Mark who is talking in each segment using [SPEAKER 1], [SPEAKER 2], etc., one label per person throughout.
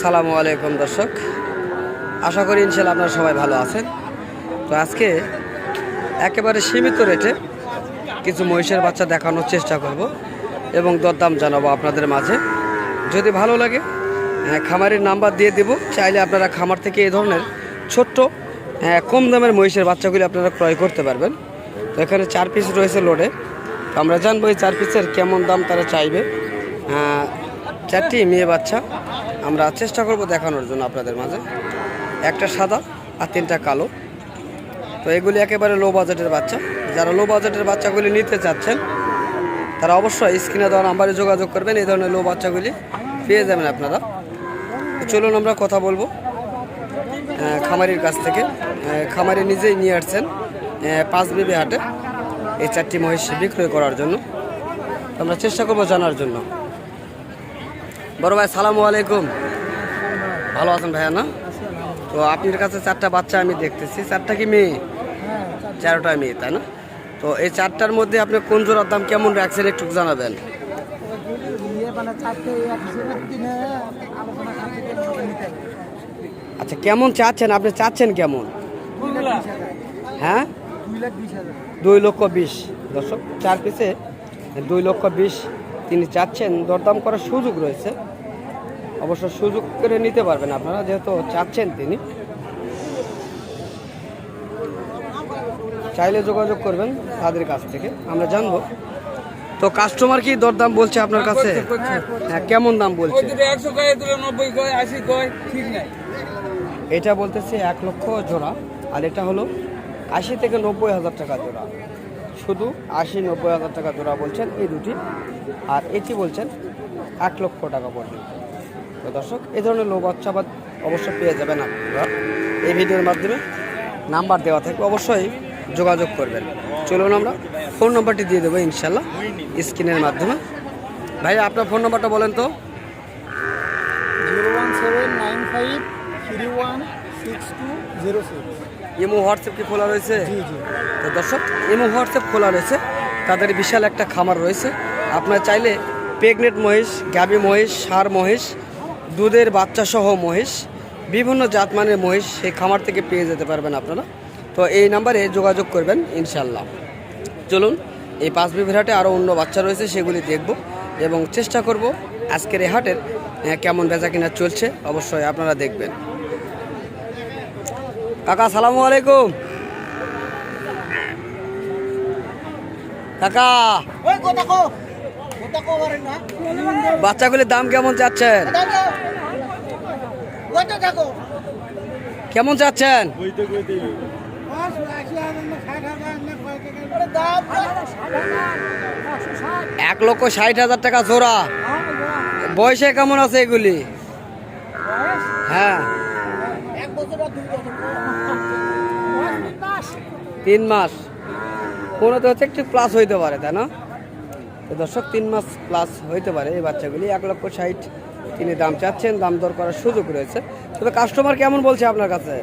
[SPEAKER 1] সালামু আলাইকুম দর্শক। আশা করি ইনশাল্লাহ আপনারা সবাই ভালো আছেন। তো আজকে একেবারে সীমিত রেটে কিছু মহিষের বাচ্চা দেখানোর চেষ্টা করব এবং দরদাম জানাব আপনাদের মাঝে। যদি ভালো লাগে আহ, খামারের নাম্বার দিয়ে দেব। চাইলে আপনারা খামার থেকে এই ধরনের ছোট্ট আহ, কম দামের মহিষের বাচ্চাগুলি আপনারা ক্রয় করতে পারবেন। তো এখানে চার পিস রয়েছে লোডে আমরা জানব এই চার পিসের কেমন দাম তারা চাইবে। আহ, চারটি মেয়ে বাচ্চা। আমরা চেষ্টা করব দেখানোর জন্য আপনাদের মাঝে। একটা সাদা আর তিনটা কালো। তো এগুলি একেবারে লো বাজেটের বাচ্চা। যারা লো বাজেটের বাচ্চাগুলি নিতে চাচ্ছেন, তারা অবশ্যই স্ক্রিনে দেওয়া নাম্বারে যোগাযোগ করবেন। এই ধরনের লো বাচ্চাগুলি পেয়ে যাবেন আপনারা। চলুন আমরা কথা বলব। খামারির কাছ থেকে। খামারি নিজেই নিয়ে আসছেন পাঁচ বিবি হাটে। এই চারটি মহিষ বিক্রয় করার জন্য। আমরা চেষ্টা করব জানার জন্য। বড় ভাই, সালামু আলাইকুম। ভালো আছেন ভাইয়া, না? তো আপনার কাছে চারটা বাচ্চা আমি দেখতেছি। চারটা কি মেয়ে? চারোটা মেয়ে, তাই না? তো এই চারটার মধ্যে আপনি কোন জোড়ার দাম কেমন রাখছেন একটু জানাবেন। আচ্ছা কেমন চাচ্ছেন? আপনি চাচ্ছেন কেমন? হ্যাঁ?
[SPEAKER 2] দুই
[SPEAKER 1] লক্ষ বিশ। দর্শক, চার পিসে দুই লক্ষ বিশ। তিনি চাচ্ছেন, দরদাম করার সুযোগ রয়েছে। অবশ্য সুযোগ করে নিতে পারবেন আপনারা যেহেতু চাচ্ছেন তিনি। চাইলে যোগাযোগ করবেন তাদের কাছ থেকে আমরা জানব। তো কাস্টমার কি দরদাম বলছে আপনার কাছে? হ্যাঁ কেমন দাম বলছে? এটা বলতেছে এক লক্ষ জোড়া আর এটা হলো আশি থেকে নব্বই হাজার টাকা জোড়া। শুধু আশি নব্বই হাজার টাকা জোড়া বলছেন এই দুটি আর এটি বলছেন এক লক্ষ টাকা পর্যন্ত। তো দর্শক এই ধরনের লোক বা অবশ্যই পেয়ে যাবেন আপনারা। এই ভিডিওর মাধ্যমে নাম্বার দেওয়া থাকবে অবশ্যই যোগাযোগ করবেন। চলুন আমরা ফোন নম্বরটি দিয়ে দেবো ইনশাল্লাহ স্ক্রিনের মাধ্যমে। ভাই আপনার ফোন নম্বরটা বলেন তো।
[SPEAKER 2] Zero one seven nine five three one six two zero six.
[SPEAKER 1] Imo WhatsApp কি খোলা রয়েছে? তো দর্শক ইমো হোয়াটসঅ্যাপ খোলা রয়েছে। তাদের বিশাল একটা খামার রয়েছে। আপনার চাইলে প্রেগনেন্ট মহিষ গাবি মহিষ সার মহিষ দুধের বাচ্চা সহ মহিষ বিভিন্ন জাতমানের মহিষ সেই খামার থেকে পেয়ে যেতে পারবেন আপনারা। তো এই নাম্বারে যোগাযোগ করবেন ইনশাল্লাহ চলুন এই পাঁচ বিবির হাটে আরও অন্য বাচ্চা রয়েছে সেগুলি দেখব এবং চেষ্টা করব আজকের এই হাটের কেমন বেচা কিনা চলছে অবশ্যই আপনারা দেখবেন। কাকা সালামু আলাইকুম। কাকা। বাচ্চাগুলির দাম কেমন চাচ্ছেন? কেমন চাচ্ছেন? এক লক্ষ ষাট হাজার টাকা জোড়া। বয়সে কেমন আছে এগুলি? হ্যাঁ। তিন মাস। কোনো তো হচ্ছে একটু প্লাস হইতে পারে, তাই না? তো দর্শক, তিন মাস প্লাস হইতে পারে এই বাচ্চাগুলি। এক লক্ষ ষাট তিনি দাম চাচ্ছেন, দাম দর করার সুযোগ রয়েছে। তবে কাস্টমার কেমন বলছে আপনার কাছে?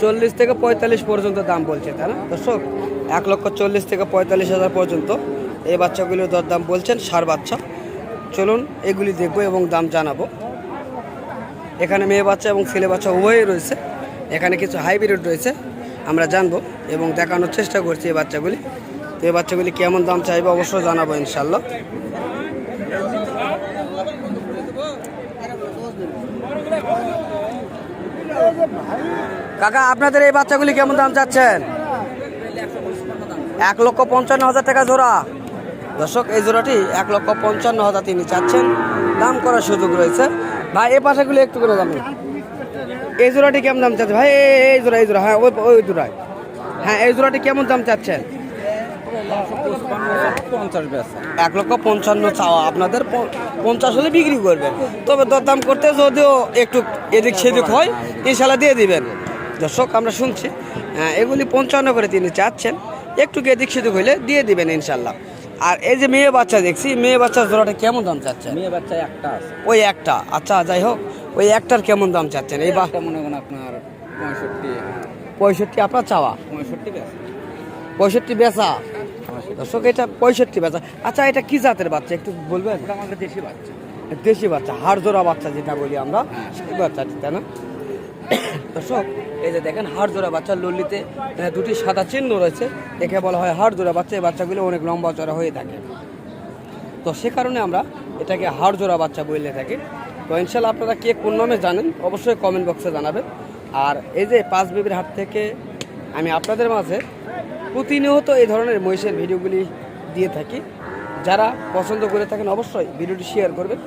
[SPEAKER 1] চল্লিশ থেকে পঁয়তাল্লিশ পর্যন্ত দাম বলছে, তাই না? দর্শক, এক লক্ষ চল্লিশ থেকে পঁয়তাল্লিশ হাজার পর্যন্ত এই বাচ্চাগুলির দরদাম বলছেন সার বাচ্চা। চলুন, এগুলি দেখব এবং দাম জানাব। এখানে মেয়ে বাচ্চা এবং ছেলে বাচ্চা উভয়ই রয়েছে। এখানে কিছু হাইব্রিড রয়েছে। আমরা জানব এবং দেখানোর চেষ্টা করছি এই বাচ্চাগুলি। তো এই বাচ্চাগুলি কেমন দাম চাইবে অবশ্যই জানাব ইনশাল্লাহ কাকা, আপনাদের এই বাচ্চাগুলি কেমন দাম চাচ্ছেন? এক লক্ষ পঞ্চান্ন হাজার টাকা জোড়া। দর্শক, এই জোড়াটি এক লক্ষ পঞ্চান্ন হাজার তিনি চাচ্ছেন। দাম করার সুযোগ রয়েছে। ভাই এই পাশাগুলি একটু করে দাম এই জোড়াটি কেমন দাম চাচ্ছে? ভাই এই- জোড়া এই জোড়া হ্যাঁ ওই ওই জোড়ায়। হ্যাঁ এই জোড়াটি কেমন দাম চাচ্ছেন? এক লক্ষ পঞ্চান্ন চাওয়া। আপনাদের পঞ্চাশ হলে বিক্রি করবেন। তবে দরদাম করতে যদিও একটু এদিক সেদিক হয় ইনশাল্লাহ দিয়ে দিবেন। দর্শক আমরা শুনছি। হ্যাঁ, এগুলি পঞ্চান্ন করে তিনি চাচ্ছেন। একটু এদিক সেদিক হইলে দিয়ে দিবেন ইনশাল্লাহ আর এই যে মেয়ে বাচ্চা দেখছি মেয়ে বাচ্চার জোড়াটা কেমন দাম চাচ্ছেন?
[SPEAKER 3] মেয়ে বাচ্চা একটা
[SPEAKER 1] ওই একটা। আচ্ছা যাই হোক। ওই একটার কেমন দাম চাচ্ছেন? এই
[SPEAKER 3] বাসটা মনে করেন আপনার পঁয়ষট্টি।
[SPEAKER 1] পঁয়ষট্টি আপনার চাওয়া?
[SPEAKER 3] পঁয়ষট্টি বেচা।
[SPEAKER 1] পঁয়ষট্টি বেচা? দর্শক এটা পঁয়ষট্টি বাচ্চা আচ্ছা এটা কি জাতের বাচ্চা? একটু বলবেন?
[SPEAKER 3] আমাদের দেশি বাচ্চা।
[SPEAKER 1] দেশি বাচ্চা হাড় জোড়া বাচ্চা যেটা বলি আমরা। সেই বাচ্চাটি তাই না? দর্শক এই যে দেখেন হাড় জোড়া বাচ্চা লল্লিতে দুটি সাদা চিহ্ন রয়েছে। একে বলা হয় হাড় জোড়া বাচ্চা এই বাচ্চাগুলো অনেক লম্বা চড়া হয়ে থাকে। তো সে কারণে আমরা এটাকে হাড় জোড়া বাচ্চা বললে থাকি। তো ইনশাল্লাহ আপনারা কে কোন নামে জানেন, অবশ্যই কমেন্ট বক্সে জানাবেন। আর এই যে পাঁচ বিবির হাট থেকে আমি আপনাদের মাঝে প্রতিনিয়ত এই ধরনের মহিষের ভিডিওগুলি দিয়ে থাকি। যারা পছন্দ করে থাকেন অবশ্যই ভিডিওটি শেয়ার করবেন।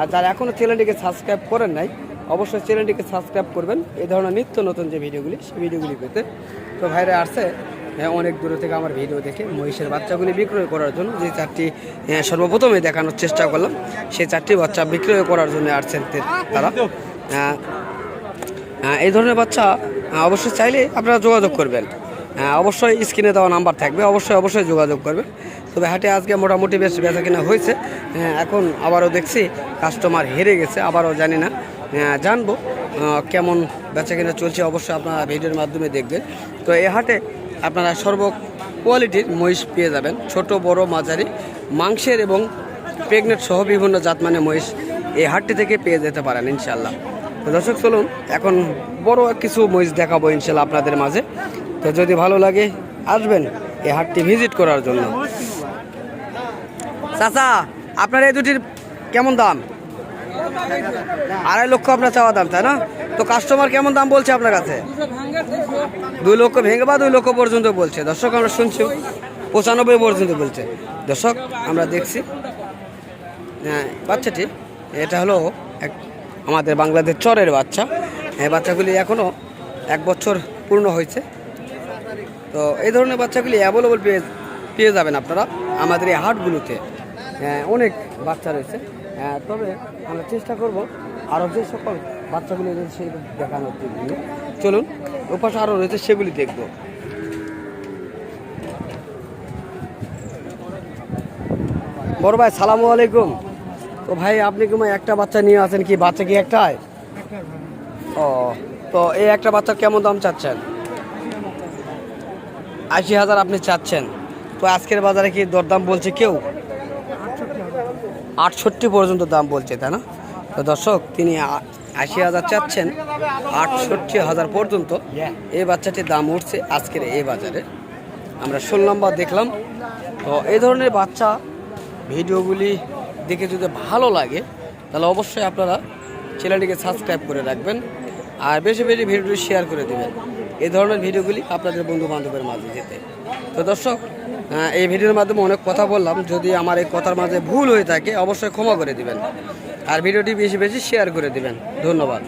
[SPEAKER 1] আর যারা এখনও চ্যানেলটিকে সাবস্ক্রাইব করেন নাই, অবশ্যই চ্যানেলটিকে সাবস্ক্রাইব করবেন। এই ধরনের নিত্য নতুন যে ভিডিওগুলি, সেই ভিডিওগুলি পেতে। তো ভাইরা আসছে অনেক দূরে থেকে আমার ভিডিও দেখে মহিষের বাচ্চাগুলি বিক্রয় করার জন্য যে চারটি হ্যাঁ, সর্বপ্রথমে দেখানোর চেষ্টা করলাম। সেই চারটি বাচ্চা বিক্রয় করার জন্য আসছেন তারা। হ্যাঁ, হ্যাঁ, এই ধরনের বাচ্চা অবশ্যই চাইলে আপনারা যোগাযোগ করবেন। হ্যাঁ, অবশ্যই স্ক্রিনে দেওয়া নাম্বার থাকবে অবশ্যই অবশ্যই যোগাযোগ করবেন। তবে হাটে আজকে মোটামুটি বেশ বেচা কিনা হয়েছে। হ্যাঁ, এখন আবারও দেখছি কাস্টমার হেরে গেছে আবারও জানি না। হ্যাঁ, জানব কেমন বেচা কিনা চলছে অবশ্যই আপনারা ভিডিওর মাধ্যমে দেখবেন। তো এই হাটে আপনারা সর্ব কোয়ালিটির মহিষ পেয়ে যাবেন। ছোট, বড়, মাঝারি, মাংসের এবং প্রেগনেন্ট সহ বিভিন্ন জাতমানের মহিষ এই হাটটি থেকে পেয়ে যেতে পারেন ইনশাল্লাহ তো দর্শক, চলুন, এখন বড় কিছু মহিষ দেখাবো ইনশাল্লাহ আপনাদের মাঝে। তো যদি ভালো লাগে, আসবেন এই হাটটি ভিজিট করার জন্য। চাচা, আপনার এই দুটির কেমন দাম? আড়াই লক্ষ আপনার চাওয়া দাম তাই না? তো কাস্টমার কেমন দাম বলছে আপনার কাছে? দুই লক্ষ ভেঙে বা দুই লক্ষ পর্যন্ত বলছে। দর্শক আমরা শুনছি। পঁচানব্বই পর্যন্ত বলছে। দর্শক আমরা দেখছি। হ্যাঁ বাচ্চাটি এটা হলো এক আমাদের বাংলাদেশ চরের বাচ্চা। এই বাচ্চাগুলি এখনও এক বছর পূর্ণ হয়েছে। তো এই ধরনের বাচ্চাগুলি অ্যাভেলেবল পেয়ে পেয়ে যাবেন আপনারা। আমাদের এই হাটগুলোতে। হ্যাঁ, অনেক বাচ্চা রয়েছে। হ্যাঁ, তবে আমরা চেষ্টা করব আরও যে সকল বাচ্চাগুলি রয়েছে সেই দেখানোর জন্য। চলুন, ওপাশে আরও রয়েছে, সেগুলি দেখব। বড় ভাই, সালামু আলাইকুম। তো ভাই, আপনি কি একটা বাচ্চা নিয়ে আছেন কি? বাচ্চা কি একটাই? ও, তো এই একটা বাচ্চা কেমন দাম চাচ্ছেন? আশি হাজার আপনি চাচ্ছেন। তো আজকের বাজারে কি দরদাম বলছে কেউ? আটষট্টি পর্যন্ত দাম বলছে, তাই না? তো দর্শক, তিনি আশি হাজার চাচ্ছেন, আটষট্টি হাজার পর্যন্ত। এই বাচ্চাটির দাম উঠছে আজকের এই বাজারে। আমরা শুনলাম বা দেখলাম। তো এই ধরনের বাচ্চা ভিডিওগুলি দেখে যদি ভালো লাগে, তাহলে অবশ্যই আপনারা চ্যানেলটিকে সাবস্ক্রাইব করে রাখবেন আর বেশি বেশি ভিডিওটি শেয়ার করে দেবেন। এই ধরনের ভিডিওগুলি আপনাদের বন্ধু বান্ধবের মাঝে যেতে। তো দর্শক এই ভিডিওর মাধ্যমে অনেক কথা বললাম। যদি আমার এই কথার মাঝে ভুল হয়ে থাকে, অবশ্যই ক্ষমা করে দিবেন। আর ভিডিওটি বেশি বেশি শেয়ার করে দিবেন। ধন্যবাদ।